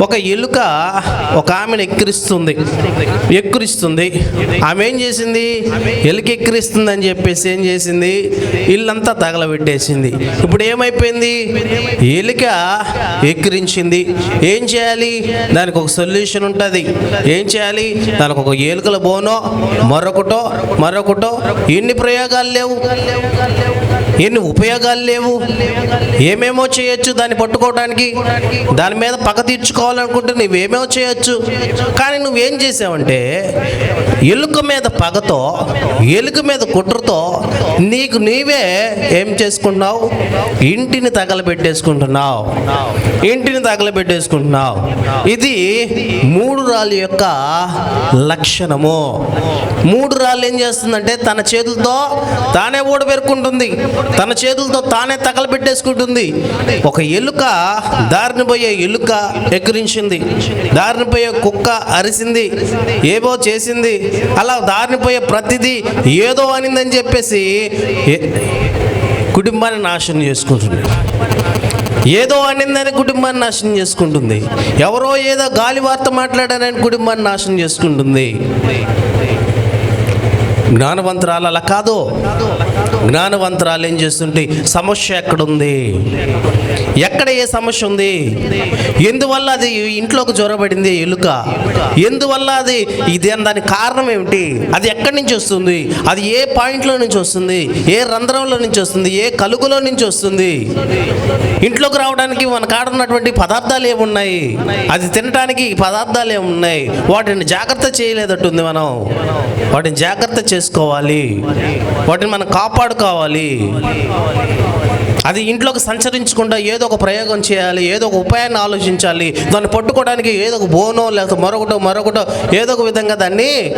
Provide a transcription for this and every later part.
ఒక ఎలుక ఒక ఆమెను ఎక్కిరిస్తుంది. ఎక్కిరిస్తుంది. ఆమె ఏం చేసింది? ఎలుక ఎక్కిరిస్తుంది అని చెప్పేసి ఏం చేసింది? ఇల్లంతా తగలబెట్టేసింది. ఇప్పుడు ఏమైపోయింది? ఎలుక ఎక్కిరించింది. ఏం చేయాలి? దానికి ఒక సొల్యూషన్ ఉంటుంది. ఏం చేయాలి? దానికి ఒక ఎలుకల బోనో మరొకటో మరొకటో. ఎన్ని ప్రయోగాలు లేవు? ఎన్ని ఉపయోగాలు లేవు? ఏమేమో చేయొచ్చు దాన్ని పట్టుకోవడానికి దాని మీద పగ తీర్చుకోవాలనుకుంటే నువ్వేమేమో చేయొచ్చు. కానీ నువ్వేం చేసావంటే ఎలుక మీద పగతో ఎలుక మీద కుట్రతో నీకు నీవే ఏం చేసుకుంటున్నావు? ఇంటిని తగలబెట్టేసుకుంటున్నావు. ఇంటిని తగలబెట్టేసుకుంటున్నావు. ఇది మూడు రాళ్ళ యొక్క లక్షణము. మూడు రాళ్ళు ఏం చేస్తుందంటే తన చేతులతో తానే ఓడబెరుకుంటుంది తన చేతులతో తానే తగలబెట్టేసుకుంటుంది. ఒక ఎలుక దారిని పోయే ఎలుక ఎక్కిరించింది. దారిని పోయే కుక్క అరిసింది. ఏవో చేసింది. అలా దారిని పోయే ప్రతిదీ ఏదో అనిందని చెప్పేసి కుటుంబాన్ని నాశనం చేసుకుంటుంది. ఏదో అనిందని కుటుంబాన్ని నాశనం చేసుకుంటుంది. ఎవరో ఏదో గాలి వార్త మాట్లాడారని కుటుంబాన్ని నాశనం చేసుకుంటుంది. జ్ఞానవంతురాలు అలా కాదు. జ్ఞానవంతరాలు ఏం చేస్తుంటే సమస్య ఎక్కడుంది? ఎక్కడ ఏ సమస్య ఉంది? ఎందువల్ల అది ఇంట్లోకి జ్వరబడింది ఎలుక? ఎందువల్ల అది ఇది దాని కారణం ఏమిటి? అది ఎక్కడి నుంచి వస్తుంది? అది ఏ పాయింట్లో నుంచి వస్తుంది? ఏ రంధ్రంలో నుంచి వస్తుంది? ఏ కలుగులో నుంచి వస్తుంది? ఇంట్లోకి రావడానికి మన కాడున్నటువంటి పదార్థాలు ఏమున్నాయి అది తినడానికి పదార్థాలు ఏమున్నాయి వాటిని జాగ్రత్త చేయలేదట్టుంది మనం. వాటిని జాగ్రత్త చేసుకోవాలి. వాటిని మనం కాపాడుకోవాలి అది ఇంట్లోకి సంచరించకుండా ఏదో ఒక ప్రయోగం చేయాలి ఏదో ఒక ఉపాయాన్ని ఆలోచించాలి. దాన్ని పట్టుకోవడానికి ఏదో ఒక బోనో లేకపోతే మరొకటో మరొకటో ఏదో ఒక విధంగా దాన్ని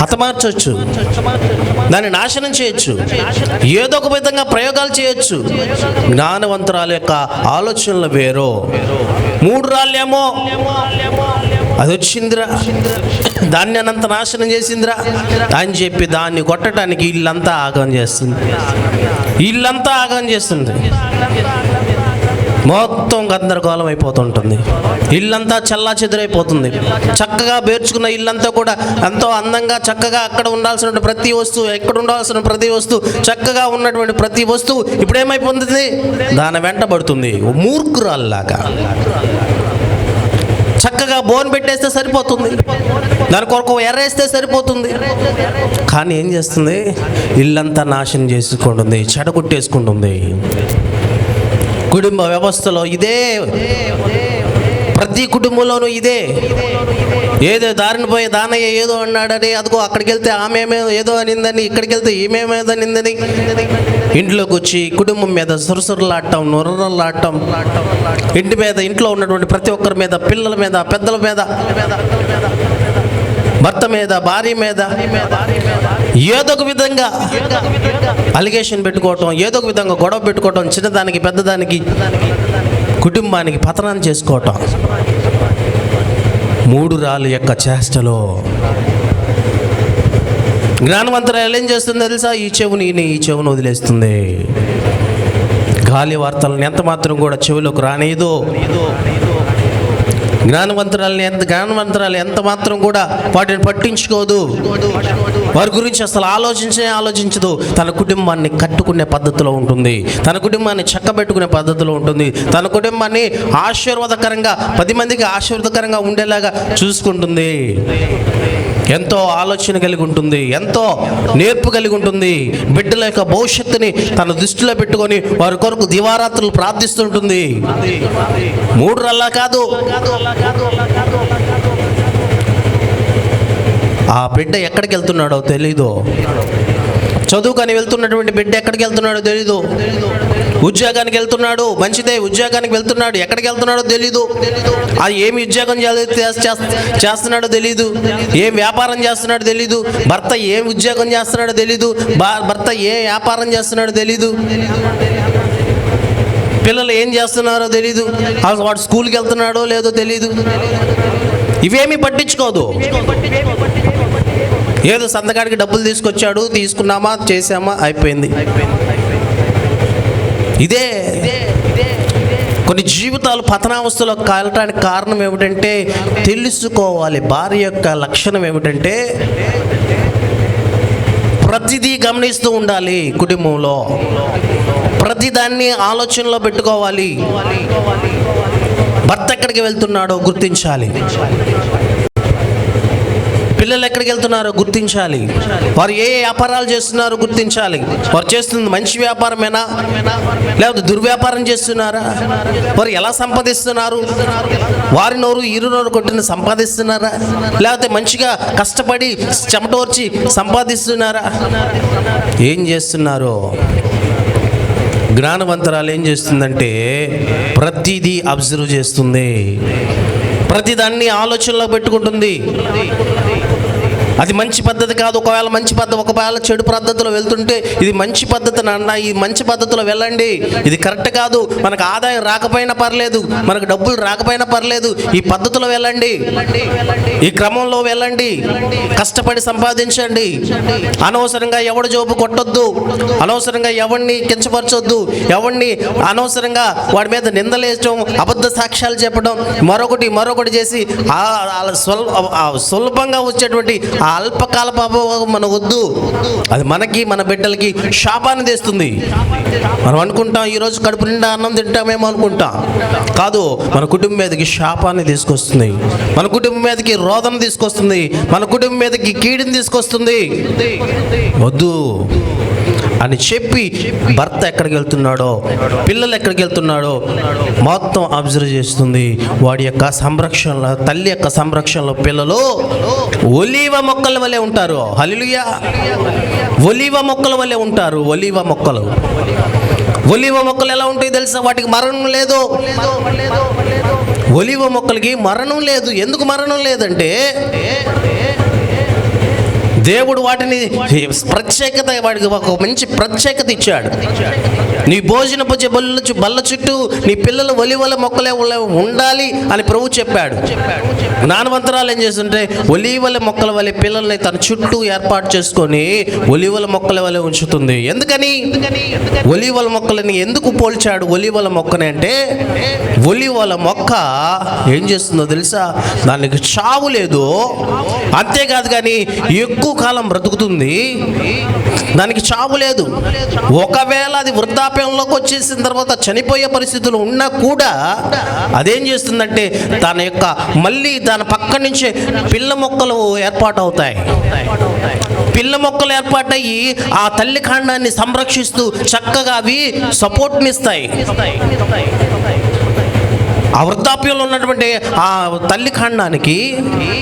హతమార్చవచ్చు. దాన్ని నాశనం చేయొచ్చు. ఏదో ఒక విధంగా ప్రయోగాలు చేయొచ్చు. జ్ఞానవంతురాల యొక్క ఆలోచనలు వేరు. మూడు రాళ్ళేమో అది వచ్చిందిరా దాన్ని అనంత నాశనం చేసిందిరా. అని చెప్పి దాన్ని కొట్టడానికి ఇల్లంతా ఆగం చేస్తుంది. ఇల్లంతా ఆగం చేస్తుంది. మొత్తం గందరగోళం అయిపోతుంటుంది. ఇల్లంతా చల్లా చెదురైపోతుంది చక్కగా పేర్చుకున్న ఇల్లంతా కూడా ఎంతో అందంగా చక్కగా అక్కడ ఉండాల్సిన ప్రతి వస్తువు ఎక్కడ ఉండాల్సిన ప్రతి వస్తువు చక్కగా ఉన్నటువంటి ప్రతి వస్తువు ఇప్పుడేమైపోతుంది? దాని వెంటబడుతుంది మూర్ఖురాల్లాగా. చక్కగా బోన్ పెట్టేస్తే సరిపోతుంది. దాని కొరకు ఎర్రేస్తే సరిపోతుంది. కానీ ఏం చేస్తుంది? ఇల్లంతా నాశనం చేసుకుంటుంది చెడగొట్టేసుకుంటుంది. కుటుంబ వ్యవస్థలో ఇదే ప్రతి కుటుంబంలోనూ ఇదే. ఏదో దారిని పోయి దానయ్య ఏదో అన్నాడని అదిగో అక్కడికి వెళ్తే ఆమె ఏమో ఏదో అనిందని ఇక్కడికి వెళ్తే ఈమెమేదో అనిందని. ఇంట్లోకి వచ్చి కుటుంబం మీద సురసురలాడటం నొరలాడటం ఇంటి మీద ఇంట్లో ఉన్నటువంటి ప్రతి ఒక్కరి మీద పిల్లల మీద పెద్దల మీద భర్త మీద భార్య మీద ఏదో ఒక విధంగా అలిగేషన్ పెట్టుకోవటం ఏదో ఒక విధంగా గొడవ పెట్టుకోవటం చిన్నదానికి పెద్దదానికి కుటుంబానికి పతనాన్ని చేసుకోవటం. మూడు రాళ్ళు యొక్క చేష్టలో జ్ఞానవంతురాలు ఏం చేస్తుందో తెలుసా? ఈ చెవుని ఈ చెవును వదిలేస్తుంది. గాలి వార్తలను ఎంత మాత్రం కూడా చెవిలోకి రానేదు జ్ఞానవంతురాలని ఎంత జ్ఞానవంతురాలు ఎంత మాత్రం కూడా వాటిని పట్టించుకోదు. వారి గురించి అసలు ఆలోచించే ఆలోచించదు. తన కుటుంబాన్ని కట్టుకునే పద్ధతిలో ఉంటుంది. తన కుటుంబాన్ని చక్కబెట్టుకునే పద్ధతిలో ఉంటుంది. తన కుటుంబాన్ని ఆశీర్వాదకరంగా పది మందికి ఆశీర్వాదకరంగా ఉండేలాగా చూసుకుంటుంది. ఎంతో ఆలోచన కలిగి ఉంటుంది ఎంతో నేర్పు కలిగి ఉంటుంది. బిడ్డల యొక్క భవిష్యత్తుని తన దృష్టిలో పెట్టుకొని వారి కొరకు దివారాత్రులు ప్రార్థిస్తుంటుంది. మూడు రల్లా కాదు. ఆ బిడ్డ ఎక్కడికి వెళ్తున్నాడో తెలీదు. చదువుకొని వెళ్తున్నటువంటి బిడ్డ ఎక్కడికి వెళ్తున్నాడో తెలీదు. ఉద్యోగానికి వెళ్తున్నాడు మంచిదే ఉద్యోగానికి వెళ్తున్నాడు ఎక్కడికి వెళ్తున్నాడో తెలీదు. అది ఏమి ఉద్యోగం చేస్తున్నాడో తెలీదు. ఏం వ్యాపారం చేస్తున్నాడో తెలీదు. భర్త ఏం ఉద్యోగం చేస్తున్నాడో తెలీదు. భర్త ఏ వ్యాపారం చేస్తున్నాడో తెలీదు. పిల్లలు ఏం చేస్తున్నారో తెలీదు. అసలు వాడు స్కూల్కి వెళ్తున్నాడో లేదో తెలీదు. ఇవేమీ పట్టించుకోదు. ఏదో సంతకాడికి డబ్బులు తీసుకొచ్చాడు తీసుకున్నామా చేసామా అయిపోయింది. ఇదే. కొన్ని జీవితాలు పతనావస్థలో కాలటానికి కారణం ఏమిటంటే తెలుసుకోవాలి. భార్య యొక్క లక్షణం ఏమిటంటే ప్రతిదీ గమనిస్తూ ఉండాలి కుటుంబంలో. ప్రతిదాన్ని ఆలోచనలో పెట్టుకోవాలి. భర్త ఎక్కడికి వెళ్తున్నాడో గుర్తించాలి. పిల్లలు ఎక్కడికి వెళ్తున్నారో గుర్తించాలి. వారు ఏ వ్యాపారాలు చేస్తున్నారో గుర్తించాలి. వారు చేస్తుంది మంచి వ్యాపారమేనా? లేకపోతే దుర్వ్యాపారం చేస్తున్నారా? వారు ఎలా సంపాదిస్తున్నారు? వారి నోరు ఇరు నోరు కొట్టిన సంపాదిస్తున్నారా? లేకపోతే మంచిగా కష్టపడి చెమటోర్చి సంపాదిస్తున్నారా? ఏం చేస్తున్నారు? జ్ఞానవంతరాలు ఏం చేస్తుందంటే ప్రతిదీ అబ్జర్వ్ చేస్తుంది. ప్రతిదాన్ని ఆలోచనలో పెట్టుకుంటుంది. అది మంచి పద్ధతి కాదు. ఒకవేళ మంచి పద్ధతి ఒకవేళ చెడు పద్ధతిలో వెళ్తుంటే ఇది మంచి పద్ధతి నాన్న ఈ మంచి పద్ధతిలో వెళ్ళండి. ఇది కరెక్ట్ కాదు. మనకు ఆదాయం రాకపోయినా పర్లేదు. మనకు డబ్బులు రాకపోయినా పర్లేదు. ఈ పద్ధతిలో వెళ్ళండి. ఈ క్రమంలో వెళ్ళండి. కష్టపడి సంపాదించండి. అనవసరంగా ఎవడు జోబు కొట్టొద్దు. అనవసరంగా ఎవరిని కించపరచొద్దు. ఎవడిని అనవసరంగా వాడి మీద నిందలేయటం అబద్ధ సాక్ష్యాలు చెప్పడం మరొకటి మరొకటి చేసి ఆ- సులభంగా వచ్చేటువంటి ఆ అల్పకాల పాపం మన వద్దు అది మనకి మన బిడ్డలకి శాపాన్ని తెస్తుంది. మనం అనుకుంటాం ఈరోజు కడుపు నిండా అన్నం తింటామేమో అనుకుంటాం. కాదు మన కుటుంబం మీదకి శాపాన్ని తీసుకొస్తుంది. మన కుటుంబం మీదకి రోదన తీసుకొస్తుంది. మన కుటుంబం మీదకి కీడిని తీసుకొస్తుంది. వద్దు. అని చెప్పి భర్త ఎక్కడికి వెళ్తున్నాడో పిల్లలు ఎక్కడికి వెళ్తున్నాడో మొత్తం అబ్జర్వ్ చేస్తుంది. వాడి యొక్క సంరక్షణలో తల్లి యొక్క సంరక్షణలో పిల్లలు ఒలీవ మొక్కల వలె ఉంటారు. హలిలుయా ఒలీవ మొక్కల వలె ఉంటారు. ఒలీవ మొక్కలు. ఒలీవ మొక్కలు ఎలా ఉంటాయి తెలుసా? వాటికి మరణం లేదు. ఒలీవ మొక్కలకి మరణం లేదు. ఎందుకు మరణం లేదంటే దేవుడు వాటిని ప్రత్యేకత వాడికి ఒక మంచి ప్రత్యేకత ఇచ్చాడు. నీ భోజన పూజ బల్ల బల్ల చుట్టూ నీ పిల్లలు ఒలివల మొక్కలే ఉండాలి అని ప్రభు చెప్పాడు. జ్ఞానవంతరాలు ఏం చేస్తుంటే ఒలివల మొక్కల వలె పిల్లల్ని తన చుట్టూ ఏర్పాటు చేసుకొని ఒలివల మొక్కల వలె ఉంచుతుంది. ఎందుకని? ఒలివల మొక్కలని ఎందుకు పోల్చాడు ఒలివల మొక్కని అంటే ఒలివల మొక్క ఏం చేస్తుందో తెలుసా? దానికి చావు లేదు. అంతేకాదు కానీ ఎక్కువ కాలం బ్రతుకుతుంది. దానికి చావు లేదు. ఒకవేళ అది వృద్ధాప్యంలోకి వచ్చేసిన తర్వాత చనిపోయే పరిస్థితులు ఉన్నా కూడా అదేం చేస్తుందంటే తన యొక్క మళ్ళీ దాని పక్క నుంచే పిల్ల మొక్కలు ఏర్పాటు అవుతాయి పిల్ల మొక్కలు ఏర్పాటయ్యి ఆ తల్లి కాండాన్ని సంరక్షిస్తూ చక్కగా అవి సపోర్ట్నిస్తాయి ఆ వృద్ధాప్యంలో ఉన్నటువంటి ఆ తల్లి కాండానికి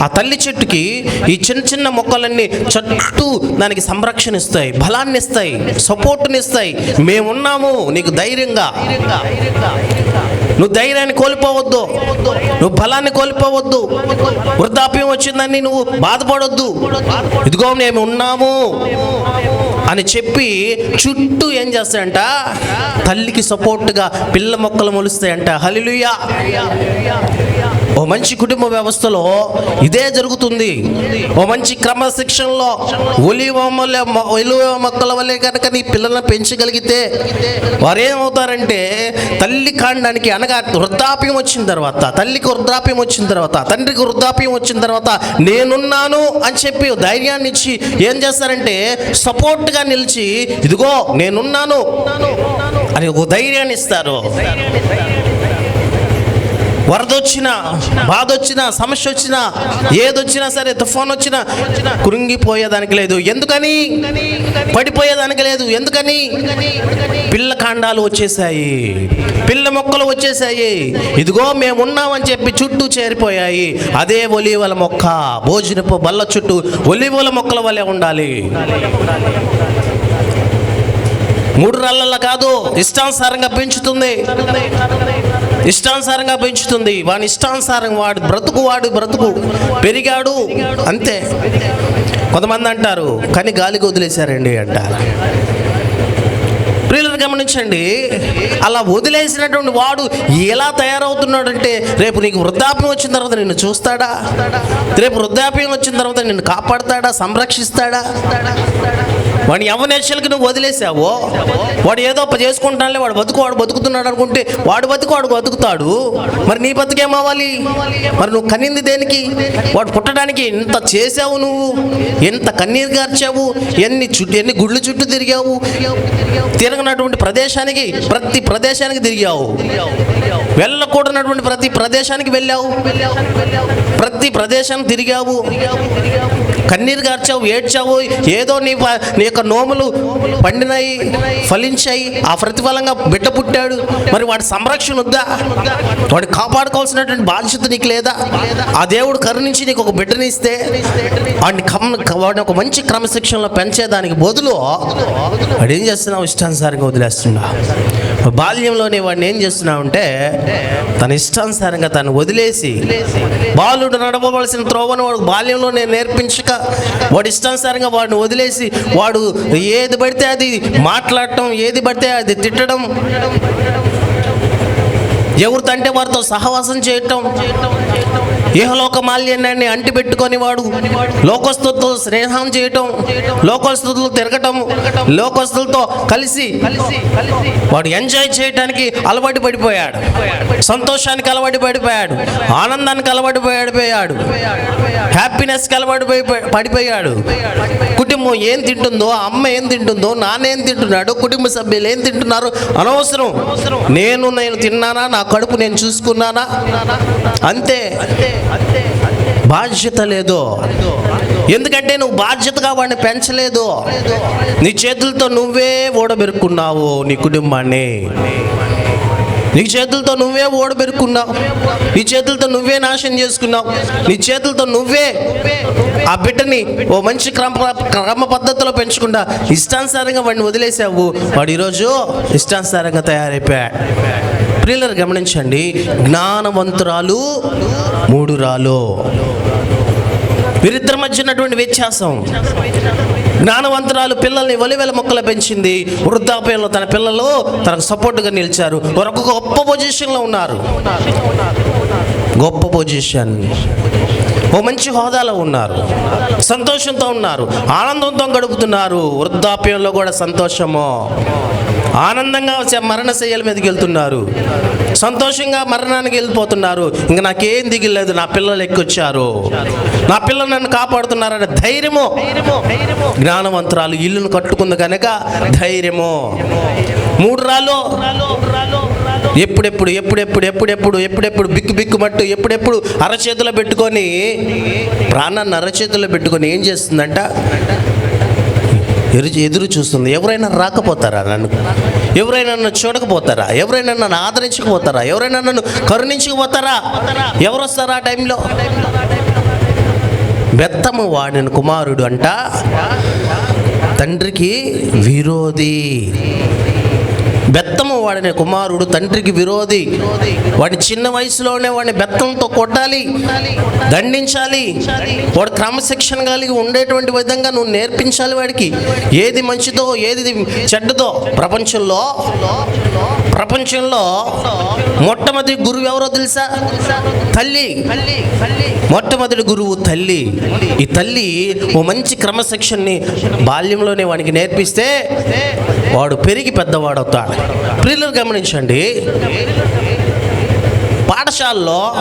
ఆ తల్లి చెట్టుకి ఈ చిన్న చిన్న మొక్కలన్నీ చుట్టూ దానికి సంరక్షణ ఇస్తాయి బలాన్ని ఇస్తాయి సపోర్ట్ని ఇస్తాయి మేమున్నాము నీకు ధైర్యంగా. నువ్వు ధైర్యాన్ని కోల్పోవద్దు. నువ్వు బలాన్ని కోల్పోవద్దు. వృద్ధాప్యం వచ్చిందని నువ్వు బాధపడొద్దు. ఇదిగో మేము ఉన్నాము అని చెప్పి చుట్టూ ఏం చేస్తాయంట? తల్లికి సపోర్ట్గా పిల్ల మొక్కలు మొలుస్తాయంట. హలిలుయా ఓ మంచి కుటుంబ వ్యవస్థలో ఇదే జరుగుతుంది. ఓ మంచి క్రమశిక్షణలో ఒలివ ఒలివ మొక్కల వల్లే కనుక నీ పిల్లలను పెంచగలిగితే వారేమవుతారంటే తల్లి కాండానికి అనగా వృద్ధాప్యం వచ్చిన తర్వాత తల్లికి వృద్ధాప్యం వచ్చిన తర్వాత తండ్రికి వృద్ధాప్యం వచ్చిన తర్వాత నేనున్నాను అని చెప్పి ధైర్యాన్ని ఇచ్చి ఏం చేస్తారంటే సపోర్ట్గా నిలిచి ఇదిగో నేనున్నాను అని ఒక ధైర్యాన్ని ఇస్తారు. వరదొచ్చిన బాధ వచ్చినా సమస్య వచ్చినా ఏదొచ్చినా సరే తుఫాన్ వచ్చినా కృంగిపోయేదానికి లేదు. ఎందుకని? పడిపోయేదానికి లేదు. ఎందుకని? పిల్ల కాండాలు వచ్చేసాయి పిల్ల మొక్కలు వచ్చేసాయి ఇదిగో మేము ఉన్నామని చెప్పి చుట్టూ చేరిపోయాయి. అదే ఒలీవల మొక్క. భోజనపు బల్ల చుట్టూ ఒలీవల మొక్కల వల్లే ఉండాలి. మూడు రళ్ళల్లో కాదు ఇష్టానుసారంగా పెంచుతుంది. ఇష్టానుసారంగా పెంచుతుంది. వాని ఇష్టానుసారం వాడు బ్రతుకు వాడు బ్రతుకు. పెరిగాడు అంతే. కొంతమంది అంటారు కానీ గాలికి వదిలేశారండి అంటారు. ప్రియులను గమనించండి. అలా వదిలేసినటువంటి వాడు ఎలా తయారవుతున్నాడంటే రేపు నీకు వృద్ధాప్యం వచ్చిన తర్వాత నిన్ను చూస్తాడా? రేపు వృద్ధాప్యం వచ్చిన తర్వాత నిన్ను కాపాడతాడా? సంరక్షిస్తాడా? వాడిని యవనేశ్వలకి నువ్వు వదిలేసావో? వాడు ఏదో చేసుకుంటానులే వాడు బతుకు వాడు బతుకుతున్నాడు అనుకుంటే వాడు బతుకు వాడు బతుకుతాడు. మరి నీ బతుకేమవ్వాలి మరి నువ్వు కన్నింది దేనికి? వాడు పుట్టడానికి ఎంత చేసావు నువ్వు? ఎంత కన్నీరు గార్చావు? ఎన్ని చుట్టూ ఎన్ని గుళ్ళు చుట్టూ తిరిగావు? తిరగనటువంటి ప్రదేశానికి ప్రతి ప్రదేశానికి తిరిగావు. వెళ్ళకూడనటువంటి ప్రతి ప్రదేశానికి వెళ్ళావు. ప్రతి ప్రదేశానికి తిరిగావు. కన్నీరు గార్చావు ఏడ్చావు ఏదో నీ ప- నీ యొక్క నోములు పండినాయి ఫలించాయి ఆ ప్రతిఫలంగా బిడ్డ పుట్టాడు. మరి వాడి సంరక్షణ వద్దా? వాడు కాపాడుకోవాల్సినటువంటి బాధ్యత నీకు లేదా? ఆ దేవుడు కరుణించి నీకు ఒక బిడ్డని ఇస్తే వాడిని కమ్ వాడిని ఒక మంచి క్రమశిక్షణలో పెంచేదానికి బదులు వాడు ఏం చేస్తున్నావు? ఇష్టానుసారంగా వదిలేస్తున్నా బాల్యంలోనే వాడిని ఏం చేస్తున్నావు అంటే తన ఇష్టానుసారంగా తను వదిలేసి బాలుడు నడపవలసిన త్రోవను వాడు బాల్యంలో నేను నేర్పించక వాడు ఇష్టానుసారంగా వాడిని వదిలేసి వాడు ఏది పడితే అది మాట్లాడటం ఏది పడితే అది తిట్టడం ఎవరితో అంటే వారితో సహవాసం చేయటం ఇహలోక మాల్యాన్ని అంటి పెట్టుకొని వాడు. లోకస్తులతో స్నేహం చేయటం లోకస్తులతో తిరగటం లోకస్తులతో కలిసి వాడు ఎంజాయ్ చేయడానికి అలవాటు పడిపోయాడు. సంతోషానికి అలవాటు పడిపోయాడు. ఆనందానికి అలవాటు పడిపోయాడు. హ్యాపీనెస్కి అలవాటు పడిపోయాడు. కుటుంబం ఏం తింటుందో అమ్మ ఏం తింటుందో నాన్న ఏం తింటున్నాడు కుటుంబ సభ్యులు ఏం తింటున్నారు అనవసరం. నేను నేను తిన్నానా నా కడుపు నేను చూసుకున్నానా? అంతే. బాధ్యత లేదు. ఎందుకంటే నువ్వు బాధ్యతగా వాడిని పెంచలేదు. నీ చేతులతో నువ్వే ఓడబెరుక్కున్నావు నీ కుటుంబాన్ని. నీ చేతులతో నువ్వే ఓడబెరుక్కున్నావు. నీ చేతులతో నువ్వే నాశనం చేసుకున్నావు. నీ చేతులతో నువ్వే ఆ బిడ్డని ఓ మంచి క్రమ క్రమ పద్ధతిలో పెంచకుండా ఇష్టానుసారంగా వాడిని వదిలేసావు. వాడు ఈరోజు ఇష్టానుసారంగా తయారైపోయాడు. ప్రియులను గమనించండి. జ్ఞానవంతురాలు మూడు రాలు. వీరిద్దరి మధ్య ఉన్నటువంటి వ్యత్యాసం. జ్ఞానవంతురాలు పిల్లల్ని వలివెల మొక్కలు పెంచింది. వృద్ధాప్యంలో తన పిల్లలు తనకు సపోర్ట్గా నిలిచారు. వారు ఒక గొప్ప పొజిషన్లో ఉన్నారు. గొప్ప పొజిషన్. ఓ మంచి హోదాలో ఉన్నారు. సంతోషంతో ఉన్నారు. ఆనందంతో గడుపుతున్నారు. వృద్ధాప్యంలో కూడా సంతోషము. ఆనందంగా మరణ శయ్యల మీదకి వెళ్తున్నారు. సంతోషంగా మరణానికి వెళ్ళిపోతున్నారు. ఇంకా నాకేం దిగిలేదు. నా పిల్లలు ఎక్కొచ్చారు. నా పిల్లలు నన్ను కాపాడుతున్నారనే ధైర్యము. జ్ఞానవంతురాలు ఇల్లును కట్టుకుంది కనుక ధైర్యము. మూడు రాళ్ళు. ఎప్పుడెప్పుడు ఎప్పుడెప్పుడు ఎప్పుడెప్పుడు ఎప్పుడెప్పుడు బిక్కు బిక్కుమట్టు ఎప్పుడెప్పుడు అరచేతిలో పెట్టుకొని ప్రాణాన్ని అరచేతిలో పెట్టుకొని ఏం చేస్తుందంట? ఎరు ఎదురు చూస్తుంది. ఎవరైనా రాకపోతారా నన్ను? ఎవరైనా నన్ను చూడకపోతారా? ఎవరైనా నన్ను ఆదరించకపోతారా? ఎవరైనా నన్ను కరుణించకపోతారా? ఎవరు వస్తారా ఆ టైంలో? బెత్తము వాడిన కుమారుడు అంట తండ్రికి విరోధి. బెత్తము వాడిని కుమారుడు తండ్రికి విరోధి. వాడి చిన్న వయసులోనే వాడిని బెత్తంతో కొట్టాలి దండించాలి. వాడు క్రమశిక్షణ కలిగి ఉండేటువంటి విధంగా నువ్వు నేర్పించాలి వాడికి. ఏది మంచిదో ఏది చెడ్డదో ప్రపంచంలో ప్రపంచంలో మొట్టమొదటి గురువు ఎవరో తెలుసా? తల్లి. మొట్టమొదటి గురువు తల్లి. ఈ తల్లి ఓ మంచి క్రమశిక్షణని బాల్యంలోనే వానికి నేర్పిస్తే వాడు పెరిగి పెద్దవాడవుతాడు. ప్రిల్లర్ గమనించండి. పాఠశాలలో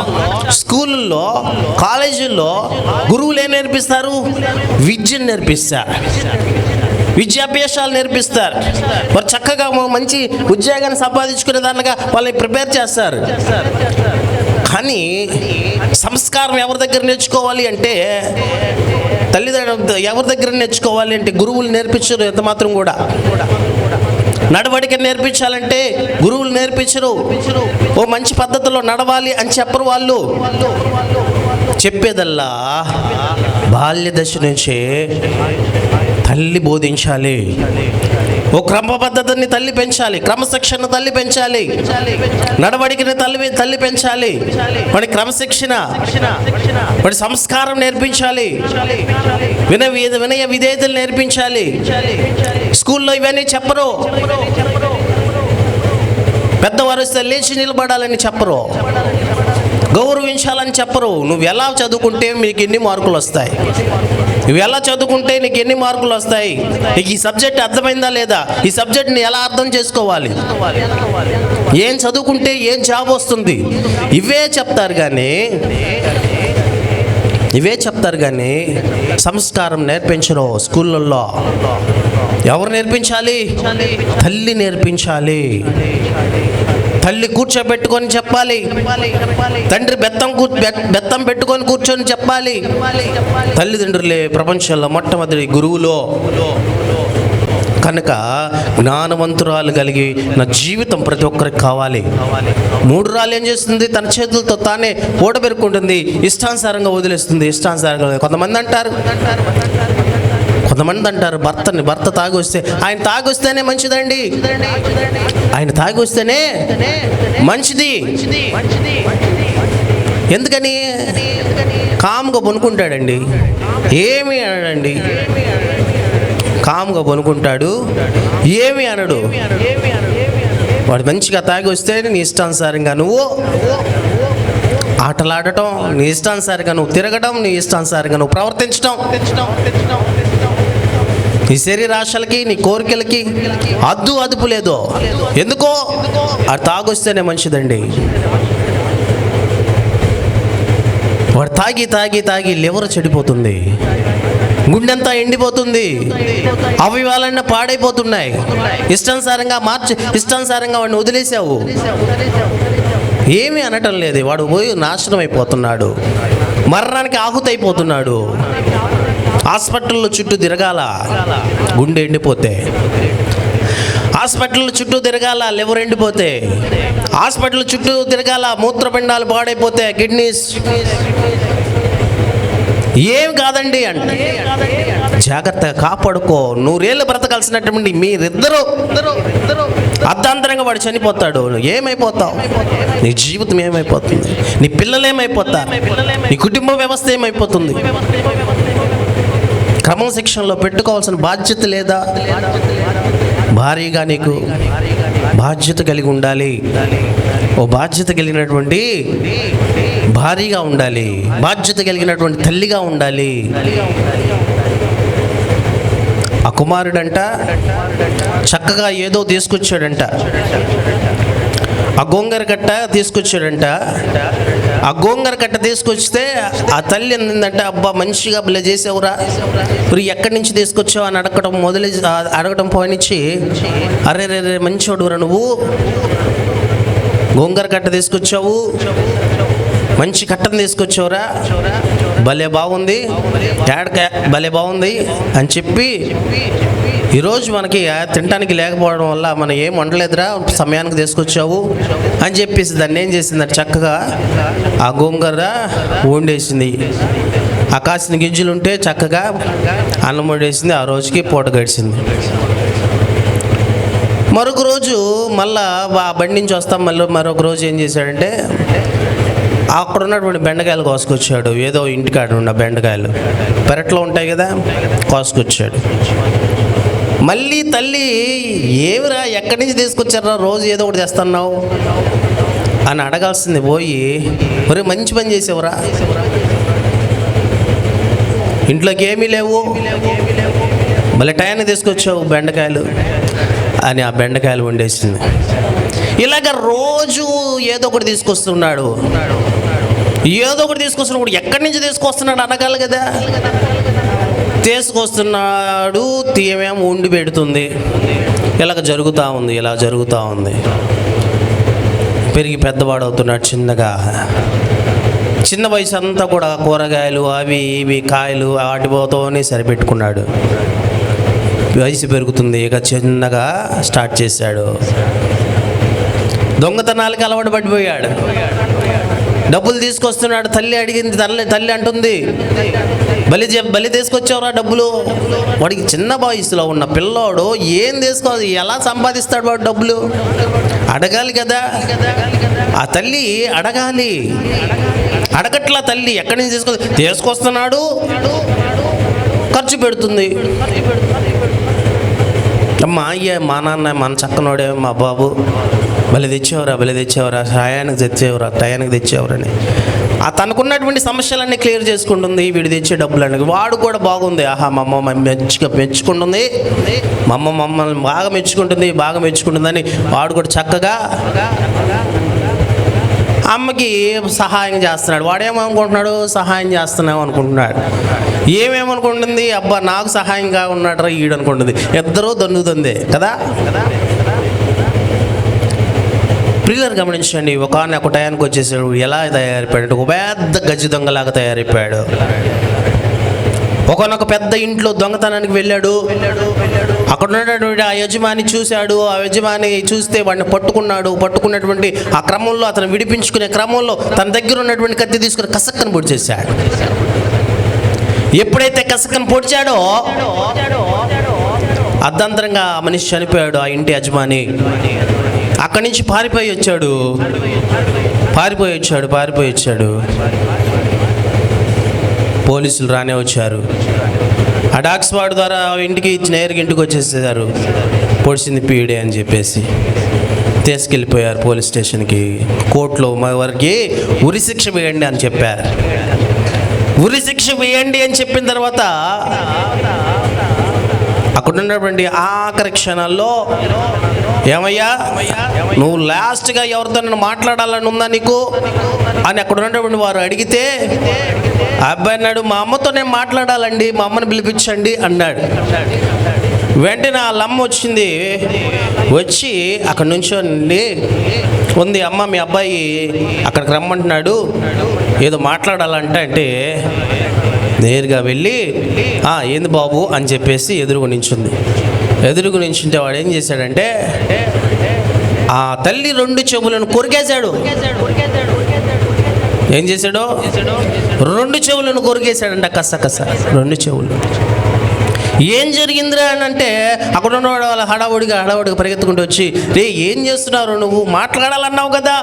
స్కూళ్ళల్లో కాలేజీల్లో గురువులు ఏం నేర్పిస్తారు? విద్యను నేర్పిస్తారు. విద్యాభ్యాసాలు నేర్పిస్తారు. వారు చక్కగా మంచి ఉద్యోగాన్ని సంపాదించుకునే దానిగా వాళ్ళని ప్రిపేర్ చేస్తారు. కానీ సంస్కారం ఎవరి దగ్గర నేర్చుకోవాలి అంటే తల్లిదండ్రులు ఎవరి దగ్గర నేర్చుకోవాలి అంటే గురువులు నేర్పించరు ఎంత మాత్రం కూడా. నడవడిక నేర్పించాలంటే గురువులు నేర్పించరు. ఓ మంచి పద్ధతిలో నడవాలి అని చెప్పరు వాళ్ళు. చెప్పేదల్లా బాల్య దశ నుంచే తల్లి బోధించాలి. ఓ క్రమపద్ధతిని తల్లి పెంచాలి క్రమశిక్షణ తల్లి పెంచాలి. నడవడికని తల్లి తల్లి పెంచాలి. మరి క్రమశిక్షణ మరి సంస్కారం నేర్పించాలి. విన వినయ విధేయతలు నేర్పించాలి. స్కూల్లో ఇవన్నీ చెప్పరు. పెద్దవారు వస్తే లేచి నిలబడాలని చెప్పరు. గౌరవించాలని చెప్పరు. నువ్వు ఎలా చదువుకుంటే మీకు ఎన్ని మార్కులు వస్తాయి? ఇవి ఎలా చదువుకుంటే నీకు ఎన్ని మార్కులు వస్తాయి? నీకు ఈ సబ్జెక్ట్ అర్థమైందా లేదా? ఈ సబ్జెక్ట్ని ఎలా అర్థం చేసుకోవాలి? ఏం చదువుకుంటే ఏం జాబ్ వస్తుంది? ఇవే చెప్తారు కానీ ఇవే చెప్తారు కానీ సంస్కారం నేర్పించరు స్కూళ్ళల్లో. ఎవరు నేర్పించాలి? తల్లి నేర్పించాలి. తల్లి కూర్చోబెట్టుకొని చెప్పాలి. తండ్రి బెత్తం బెత్తం పెట్టుకొని కూర్చొని చెప్పాలి. తల్లిదండ్రులే ప్రపంచంలో మొట్టమొదటి గురువులో. కనుక జ్ఞానవంతురాలు కలిగి నా జీవితం ప్రతి ఒక్కరికి కావాలి. మూడు రాళ్ళు ఏం చేస్తుంది? తన చేతులతో తానే ఓడబెరుకుంటుంది ఇష్టానుసారంగా వదిలేస్తుంది. ఇష్టానుసారంగా కొంతమంది అంటారు కొంతమంది అంటారు భర్తని భర్త తాగొస్తే ఆయన తాగొస్తేనే మంచిదండి. ఆయన తాగొస్తేనే మంచిది. ఎందుకని? కామ్గా పనుకుంటాడండి. ఏమి అనడండి. కామ్గా పనుకుంటాడు. ఏమి అనడు. వాడు మంచిగా తాగి వస్తే నీ ఇష్టానుసారంగా నువ్వు ఆటలాడటం నీ ఇష్టానుసారంగా నువ్వు తిరగడం నీ ఇష్టానుసారంగా నువ్వు ప్రవర్తించడం నీ శరీరాశలకి నీ కోరికలకి అద్దు అదుపు లేదు. ఎందుకో? అది తాగొస్తేనే మంచిదండి వాడు తాగి తాగి తాగి లివర్ చెడిపోతుంది. గుండెంతా ఎండిపోతుంది. అవయవాలన్నీ పాడైపోతున్నాయి. ఇష్టానుసారంగా మార్చి ఇష్టానుసారంగా వాడిని వదిలేసావు. ఏమీ అనటం లేదు. వాడు పోయి నాశనం అయిపోతున్నాడు. మరణానికి ఆహుతైపోతున్నాడు. హాస్పిటల్లో చుట్టూ తిరగాల గుండె ఎండిపోతే. హాస్పిటల్ చుట్టూ తిరగాల లివర్ ఎండిపోతే. హాస్పిటల్ చుట్టూ తిరగాల మూత్రపిండాలు పాడైపోతే కిడ్నీస్. ఏం కాదండి అంటే. జాగ్రత్తగా కాపాడుకో. నూరేళ్ళు బ్రతకాల్సినటువంటి మీరిద్దరూ అర్ధాంతరంగా వాడు చనిపోతాడు. ఏమైపోతావు? నీ జీవితం ఏమైపోతుంది? నీ పిల్లలు ఏమైపోతారు? నీ కుటుంబ వ్యవస్థ ఏమైపోతుంది? క్రమశిక్షణలో పెట్టుకోవాల్సిన బాధ్యత లేదా? భారీగా నీకు బాధ్యత కలిగి ఉండాలి. ఓ బాధ్యత కలిగినటువంటి భారీగా ఉండాలి. బాధ్యత కలిగినటువంటి తల్లిగా ఉండాలి. ఆ కుమారుడంట చక్కగా ఏదో తీసుకొచ్చాడంట. ఆ గోంగర కట్ట తీసుకొచ్చాడంట. ఆ గోంగర కట్ట తీసుకొస్తే ఆ తల్లి ఏంటంటే అబ్బా మంచిగా బిల్ల చేసావురా. మరి ఎక్కడి నుంచి తీసుకొచ్చావు? అని అడగడం మొదలు అడగడం పోయినిచ్చి అరే రే రే మంచోడురా నువ్వు. గోంగర కట్ట తీసుకొచ్చావు. మంచి కట్టను తీసుకొచ్చావురా. భలే బాగుంది. ఏడక భలే బాగుంది అని చెప్పి ఈరోజు మనకి తినడానికి లేకపోవడం వల్ల మనం ఏం వండలేదురా సమయానికి తీసుకొచ్చావు అని చెప్పేసి దాన్ని ఏం చేసిందంటే చక్కగా ఆ గోంగూర వండేసింది. ఆ కాసిన గింజలు ఉంటే చక్కగా అన్నం వండేసింది ఆ రోజుకి పూట గడిచింది. మరొక రోజు మళ్ళా ఆ బండి నుంచి వస్తాం మళ్ళీ మరొక రోజు ఏం చేశాడంటే అక్కడ ఉన్నటువంటి బెండకాయలు కోసుకొచ్చాడు. ఏదో ఇంటికాడ ఉన్న బెండకాయలు. పెరట్లో ఉంటాయి కదా కోసుకొచ్చాడు. మళ్ళీ తల్లి ఏమిరా ఎక్కడి నుంచి తీసుకొచ్చారా? రోజు ఏదో ఒకటి తెస్తున్నావు? అని అడగాల్సింది పోయి మరి మంచి పని చేసేవరా. ఇంట్లోకి ఏమీ లేవు. మళ్ళీ టయాన్ని తీసుకొచ్చావు బెండకాయలు. అని ఆ బెండకాయలు వండేసింది. ఇలాగ రోజు ఏదో ఒకటి తీసుకొస్తున్నాడు. ఏదో ఒకటి తీసుకొస్తున్నాడు. ఎక్కడి నుంచి తీసుకొస్తున్నాడు అనగాలి కదా? తీసుకొస్తున్నాడు తీయమేమో ఉండి పెడుతుంది. ఇలాగ జరుగుతూ ఉంది ఇలా జరుగుతూ ఉంది. పెరిగి పెద్దవాడు అవుతున్నాడు చిన్నగా. చిన్న వయసు అంతా కూడా కూరగాయలు అవి ఇవి కాయలు వాటిపోతూనే సరిపెట్టుకున్నాడు. వయసు పెరుగుతుంది ఇక చిన్నగా స్టార్ట్ చేశాడు. దొంగతనాలకి అలవాటు పడిపోయాడు. డబ్బులు తీసుకొస్తున్నాడు తల్లి అడిగింది తల్లి తల్లి అంటుంది. బలి బలి తీసుకొచ్చావురా డబ్బులు. వాడికి చిన్న వయసులో ఉన్న పిల్లోడు ఏం తీసుకో ఎలా సంపాదిస్తాడు వాడు డబ్బులు? అడగాలి కదా. ఆ తల్లి అడగాలి. అడగట్లా తల్లి ఎక్కడి నుంచి తీసుకో తీసుకొస్తున్నాడు? ఖర్చు పెడుతుంది. మా అయ్య మా నాన్న మన చక్కనోడే మా బాబు. బలి తెచ్చేవరా బలి తెచ్చేవరా సాయానికి తెచ్చేవరా టయానికి తెచ్చేవరని ఆ తనకున్నటువంటి సమస్యలన్నీ క్లియర్ చేసుకుంటుంది వీడు తెచ్చే డబ్బులన్నీ. వాడు కూడా బాగుంది. ఆహా మా అమ్మ మెచ్చుగా మెచ్చుక మెచ్చుకుంటుంది. మా అమ్మ మమ్మల్ని బాగా మెచ్చుకుంటుంది బాగా మెచ్చుకుంటుందని వాడు కూడా చక్కగా అమ్మకి సహాయం చేస్తున్నాడు. వాడేమనుకుంటున్నాడు సహాయం చేస్తున్నావు అనుకుంటున్నాడు. ఏమేమనుకుంటుంది? అబ్బా నాకు సహాయంగా ఉన్నాడు రా ఈడు అనుకుంటుంది. ఇద్దరూ కదా కదా? ప్రియులను గమనించండి. ఒక ఒక టయానికి వచ్చేసాడు. ఎలా తయారైపోయాడు ఒక పెద్ద గజ్జి దొంగలాగా తయారైపోయాడు. ఒకనొక పెద్ద ఇంట్లో దొంగతనానికి వెళ్ళాడు. అక్కడ ఉన్నటువంటి ఆ యజమాని చూశాడు. ఆ యజమాని చూస్తే వాడిని పట్టుకున్నాడు. పట్టుకున్నటువంటి ఆ క్రమంలో అతను విడిపించుకునే క్రమంలో తన దగ్గర ఉన్నటువంటి కత్తి తీసుకుని కసక్కను పొడి చేశాడు. ఎప్పుడైతే కసక్కను పొడిచాడో అర్ధంతరంగా ఆ మనిషి చనిపోయాడు ఆ ఇంటి యజమాని. అక్కడి నుంచి పారిపోయి వచ్చాడు. పారిపోయి వచ్చాడు పారిపోయి వచ్చాడు. పోలీసులు రానే వచ్చారు. ఆ డాక్స్ వార్డ్ ద్వారా ఇంటికి నేరుగా ఇంటికి వచ్చేసేసారు. పొడిచింది పీడే అని చెప్పేసి. తీసుకెళ్ళిపోయారు పోలీస్ స్టేషన్కి. కోర్టులో మా వారికి ఉరి శిక్ష వేయండి అని చెప్పారు. ఉరి శిక్ష వేయండి అని చెప్పిన తర్వాత అక్కడ ఉన్నటువంటి ఆఖరి క్షణాల్లో ఏమయ్యా? నువ్వు లాస్ట్గా ఎవరితో నన్ను మాట్లాడాలని ఉందా నీకు? అని అక్కడ ఉన్నటువంటి వారు అడిగితే అబ్బాయి అన్నాడు మా అమ్మతో నేను మాట్లాడాలండి మా అమ్మని పిలిపించండి అన్నాడు. వెంటనే వాళ్ళ అమ్మ వచ్చింది. వచ్చి అక్కడ నుంచోండి ఉంది అమ్మ మీ అబ్బాయి అక్కడికి రమ్మంటున్నాడు ఏదో మాట్లాడాలంటే అంటే నేరుగా వెళ్ళి "ఆ, ఏంది బాబు? అని చెప్పేసి ఎదురుగు నించుంది. ఎదురుగు నించుంటే వాడు ఏం చేశాడంటే ఆ తల్లి రెండు చెవులను కొరికేశాడు. ఏం చేశాడు? రెండు చెవులను కొరికేశాడంట కస కస. రెండు చెవులు. ఏం జరిగిందిరా అని అంటే అక్కడ ఉన్నవాడు వాళ్ళ హడావుడిగా హడావుడిగా పరిగెత్తుకుంటూ వచ్చి రే ఏం చేస్తున్నారు నువ్వు? మాట్లాడాలన్నావు కదా.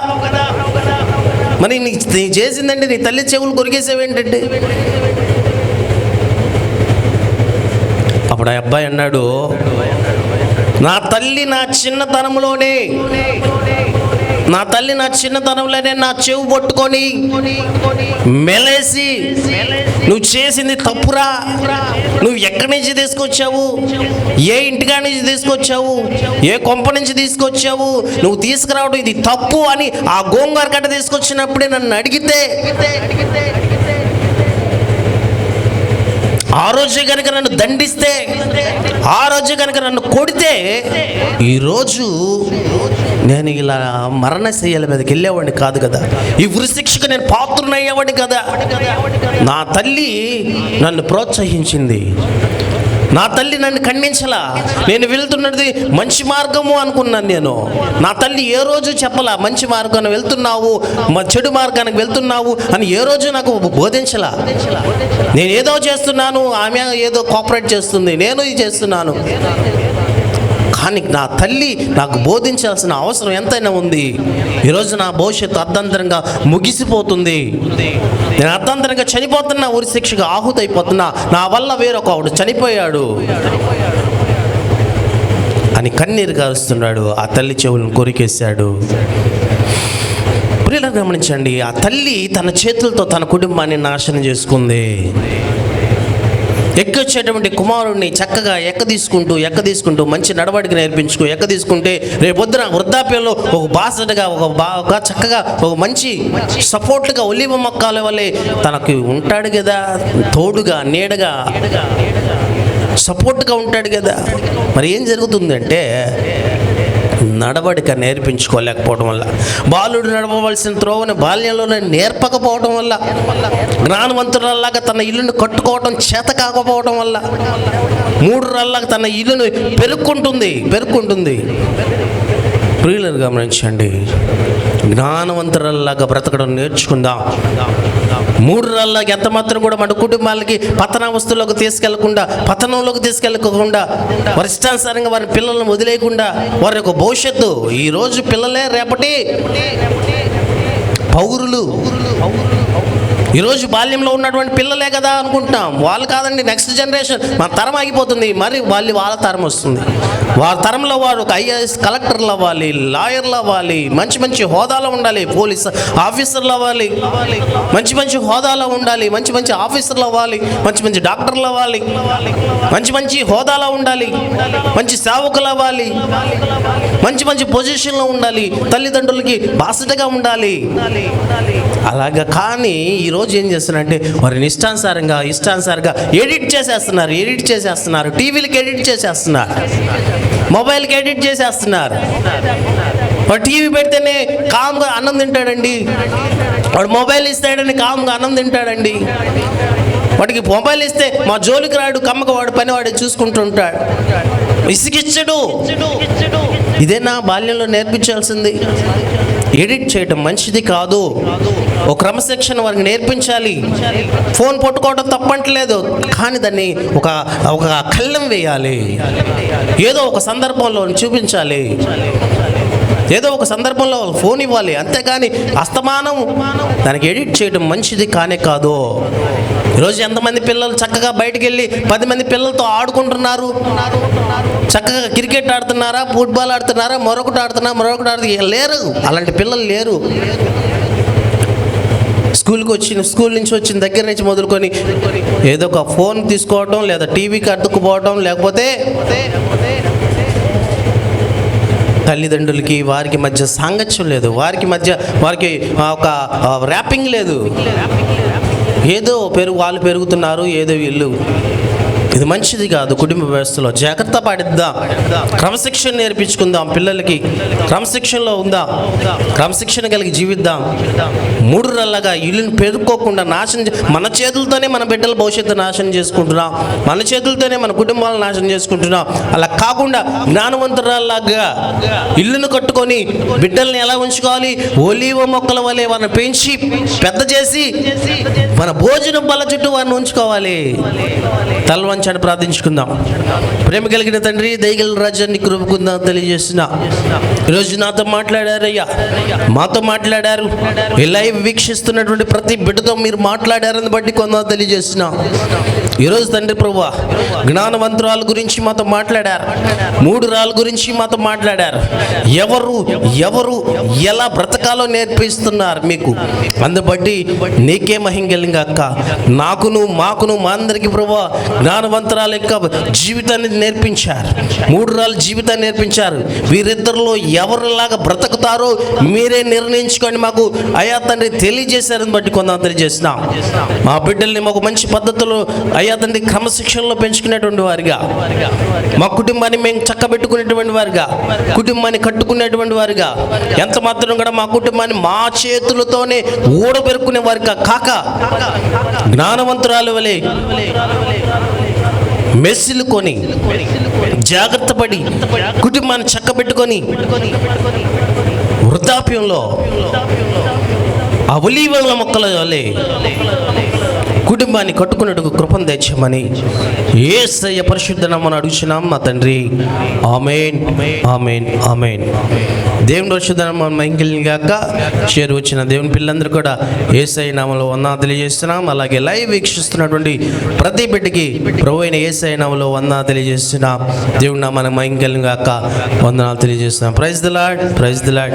మరి నీ నీ చేసిందంటే నీ తల్లి చెవులు కొరికేసావేంటంటే అప్పుడు ఆ అబ్బాయి అన్నాడు నా తల్లి నా చిన్నతనంలోనే నా తల్లి నా చిన్నతనంలోనే నా చెవు పట్టుకొని మెలేసి నువ్వు చేసింది తప్పురా నువ్వు ఎక్కడి నుంచి తీసుకొచ్చావు ఏ ఇంటికా నుంచి తీసుకొచ్చావు ఏ కొంప నుంచి తీసుకొచ్చావు నువ్వు తీసుకురావడం ఇది తప్పు అని ఆ గోంగూర కట్ట తీసుకొచ్చినప్పుడే నన్ను అడిగితే ఆ రోజు కనుక నన్ను దండిస్తే ఆ రోజు కనుక నన్ను కొడితే ఈరోజు నేను ఇలా మరణశయ్యల మీదకి వెళ్ళేవాడిని కాదు కదా. ఈ వృశిక్షకు నేను పాత్రనయ్యేవాడిని కదా. నా తల్లి నన్ను ప్రోత్సహించింది. నా తల్లి నన్ను ఖండించలా. నేను వెళ్తున్నది మంచి మార్గము అనుకున్నాను నేను. నా తల్లి ఏ రోజు చెప్పలా మంచి మార్గాన్ని వెళ్తున్నావు మా చెడు మార్గానికి వెళ్తున్నావు అని ఏ రోజు నాకు బోధించలా. నేను ఏదో చేస్తున్నాను ఆమె ఏదో కోఆపరేట్ చేస్తుంది నేను ఇది చేస్తున్నాను. కానీ నా తల్లి నాకు బోధించాల్సిన అవసరం ఎంతైనా ఉంది. ఈరోజు నా భవిష్యత్తు అర్థంతరంగా ముగిసిపోతుంది. నేను అర్థంతరంగా చనిపోతున్నా ఉరి శిక్షకు ఆహుతైపోతున్నా. నా వల్ల వేరొకడు చనిపోయాడు. అని కన్నీరు కారుస్తున్నాడు ఆ తల్లి చెవులను కొరికేశాడు. ప్రియులను గమనించండి ఆ తల్లి తన చేతులతో తన కుటుంబాన్ని నాశనం చేసుకుంది. ఎక్కొచ్చేటువంటి కుమారుడిని చక్కగా ఎక్క తీసుకుంటూ ఎక్క తీసుకుంటూ మంచి నడవడికి నేర్పించుకో ఎక్క తీసుకుంటే రేపొద్దున వృద్ధాప్యంలో ఒక బాసటగా ఒక బాగా చక్కగా ఒక మంచి సపోర్ట్గా ఒలివ మొక్కల వల్లే తనకి ఉంటాడు కదా తోడుగా నీడగా సపోర్ట్గా ఉంటాడు కదా మరి ఏం జరుగుతుందంటే నడవడిక నేర్పించుకోలేకపోవడం వల్ల బాలుడు నడవవలసిన త్రోవని బాల్యంలోనే నేర్పకపోవడం వల్ల జ్ఞానవంతురాల్లాగా తన ఇల్లును కట్టుకోవడం చేత కాకపోవడం వల్ల మూడు రాళ్ళగా తన ఇల్లును పెరుక్కుంటుంది పెరుక్కుంటుంది. ప్రియులను గమనించండి. జ్ఞానవంతురాల్లాగా బ్రతకడం నేర్చుకుందాం. మూడు రాళ్ళకి ఎంత మాత్రం కూడా మన కుటుంబాలకి పతనావస్థలోకి తీసుకెళ్ళకుండా పతనంలోకి తీసుకెళ్ళకుండా వారి ఇష్టానుసారంగా వారి పిల్లలను వదిలేయకుండా వారి యొక్క భవిష్యత్తు. ఈరోజు పిల్లలే రేపటి పౌరులు. ఈరోజు బాల్యంలో ఉన్నటువంటి పిల్లలే కదా అనుకుంటున్నాం. వాళ్ళు కాదండి నెక్స్ట్ జనరేషన్ మన తరం ఆగిపోతుంది. మరి వాళ్ళు వాళ్ళ తరం వస్తుంది. వారి తరంలో వారు ఒక ఐఏఎస్ కలెక్టర్లు అవ్వాలి లాయర్లు అవ్వాలి మంచి మంచి హోదాలో ఉండాలి పోలీస్ ఆఫీసర్లు అవ్వాలి మంచి మంచి హోదాలో ఉండాలి మంచి మంచి ఆఫీసర్లు అవ్వాలి మంచి మంచి డాక్టర్లు అవ్వాలి మంచి మంచి హోదాలో ఉండాలి మంచి సేవకులు అవ్వాలి మంచి మంచి పొజిషన్లో ఉండాలి తల్లిదండ్రులకి బాసటగా ఉండాలి. అలాగా కానీ ఈరోజు ఏం చేస్తున్నారంటే వారిని ఇష్టానుసారంగా ఇష్టానుసారంగా ఎడిట్ చేసేస్తున్నారు ఎడిట్ చేసేస్తున్నారు టీవీలకి ఎడిట్ చేసేస్తున్నారు. మొబైల్కి ఎడిట్ చేసేస్తున్నారు. వాడు టీవీ పెడితేనే కామ్గా అన్నం తింటాడండి. వాడు మొబైల్ ఇస్తాడని కామ్గా అన్నం తింటాడండి. వాడికి మొబైల్ ఇస్తే మా జోలికి రాడు కమ్మక వాడు పని వాడు చూసుకుంటుంటాడు ఇసుకిచ్చడు. ఇదే నా బాల్యంలో నేర్పించాల్సింది. ఎడిట్ చేయటం మంచిది కాదు. ఒక క్రమశిక్షణ వారికి నేర్పించాలి. ఫోన్ పట్టుకోవడం తప్పంటలేదు. కానీ దాన్ని ఒక ఒక కళ్ళెం వేయాలి. ఏదో ఒక సందర్భంలో చూపించాలి. ఏదో ఒక సందర్భంలో ఫోన్ ఇవ్వాలి. అంతేగాని అస్తమానం. దానికి ఎడిట్ చేయడం మంచిది కానే కాదు. ఈరోజు ఎంతమంది పిల్లలు చక్కగా బయటికి వెళ్ళి పది మంది పిల్లలతో ఆడుకుంటున్నారు? చక్కగా క్రికెట్ ఆడుతున్నారా? ఫుట్బాల్ ఆడుతున్నారా? మరొకటి ఆడుతున్నారా మరొకటి ఆడుతున్నారు లేరు. అలాంటి పిల్లలు లేరు. స్కూల్కి వచ్చిన స్కూల్ నుంచి వచ్చిన దగ్గర నుంచి మొదలుకొని ఏదో ఒక ఫోన్ తీసుకోవటం లేదా టీవీకి అడ్డుకుపోవటం లేకపోతే తల్లిదండ్రులకి వారికి మధ్య సాంగత్యం లేదు. వారికి మధ్య వారికి ఒక ర్యాపింగ్ లేదు. ఏదో పెరుగు వాళ్ళు పెరుగుతున్నారు ఏదో వీళ్ళు. ఇది మంచిది కాదు కుటుంబ వ్యవస్థలో. జాగ్రత్త పాటిద్దాం క్రమశిక్షణ నేర్పించుకుందాం పిల్లలకి. క్రమశిక్షణలో ఉందా. క్రమశిక్షణ కలిగి జీవిద్దాం. మూడు రల్లగా ఇల్లుని పెరుక్కోకుండా నాశనం మన చేతులతోనే మన బిడ్డల భవిష్యత్తు నాశనం చేసుకుంటున్నాం. మన చేతులతోనే మన కుటుంబాలను నాశనం చేసుకుంటున్నాం. అలా కాకుండా జ్ఞానవంతురాల్లాగా ఇల్లును కట్టుకొని బిడ్డల్ని ఎలా ఉంచుకోవాలి? ఒలీవ మొక్కల వలె వారిని పెంచి పెద్ద చేసి మన భోజనం బల చుట్టూ వారిని ఉంచుకోవాలి. తలవంచాడు ప్రార్థించుకుందాం. ప్రేమ కలిగిన తండ్రి దయగల రాజ్యాన్ని కృపకుందాం తెలియజేస్తున్నా. ఈరోజు నాతో మాట్లాడారయ్యా. మాతో మాట్లాడారు. ఈ లైవ్ వీక్షిస్తున్నటువంటి ప్రతి బిడ్డతో మీరు మాట్లాడారని బట్టి కొందా తెలియజేస్తున్నా. ఈరోజు తండ్రి ప్రభు జ్ఞానవంతురాల గురించి మాతో మాట్లాడారు. మూడు రాళ్ళ గురించి మాతో మాట్లాడారు. ఎవరు ఎవరు ఎలా బ్రతకాలో నేర్పిస్తున్నారు మీకు. అందుబట్టి నీకే మహింగలింగా అక్క. నాకును మాకును మా అందరికీ ప్రభు బలవంతరాల యొక్క జీవితాన్ని నేర్పించారు. మూడు రాళ్ళ జీవితాన్ని నేర్పించారు. వీరిద్దరిలో ఎవరిలాగా బ్రతుకుతారో మీరే నిర్ణయించుకొని మాకు అయా తండ్రి తెలియజేశారని బట్టి కొంత తెలియజేస్తున్నాం మా బిడ్డల్ని మాకు మంచి పద్ధతిలో అయ్యా తండ్రి క్రమశిక్షణలో పెంచుకునేటువంటి వారిగా మా కుటుంబాన్ని మేము చక్కబెట్టుకునేటువంటి వారిగా కుటుంబాన్ని కట్టుకునేటువంటి వారిగా ఎంత మాత్రం కూడా మా కుటుంబాన్ని మా చేతులతోనే ఊడబెరుకునే వారిగా కాక జ్ఞానవంతురాలు వలె మెస్సులు కొని జాగ్రత్త పడి కుటుంబాన్ని చక్కబెట్టుకొని వృద్ధాప్యంలో ఆ ఒలీవల మొక్కల వలె కుటుంబాన్ని కట్టుకున్నట్టుకు కృపం తెచ్చమని ఏసయ్య పరిశుద్ధ నామని అడుగుచున్నాం మా తండ్రి. ఆమెన్. ఆమెన్. ఆమెన్. దేవుని పరిశుద్ధ నామం మైంకిల్ని గాక చేరు వచ్చిన దేవుని పిల్లలందరూ కూడా ఏసఐ నామంలో వందా తెలియజేస్తున్నాం. అలాగే లైవ్ వీక్షిస్తున్నటువంటి ప్రతి బిడ్డకి ప్రభు అయిన ఏసఐ నామలో వందా తెలియజేస్తున్నాం. దేవుని నామాన్ని మైంకిల్ని గాక వందనాలు తెలియజేస్తున్నాం. Praise the Lord praise the Lord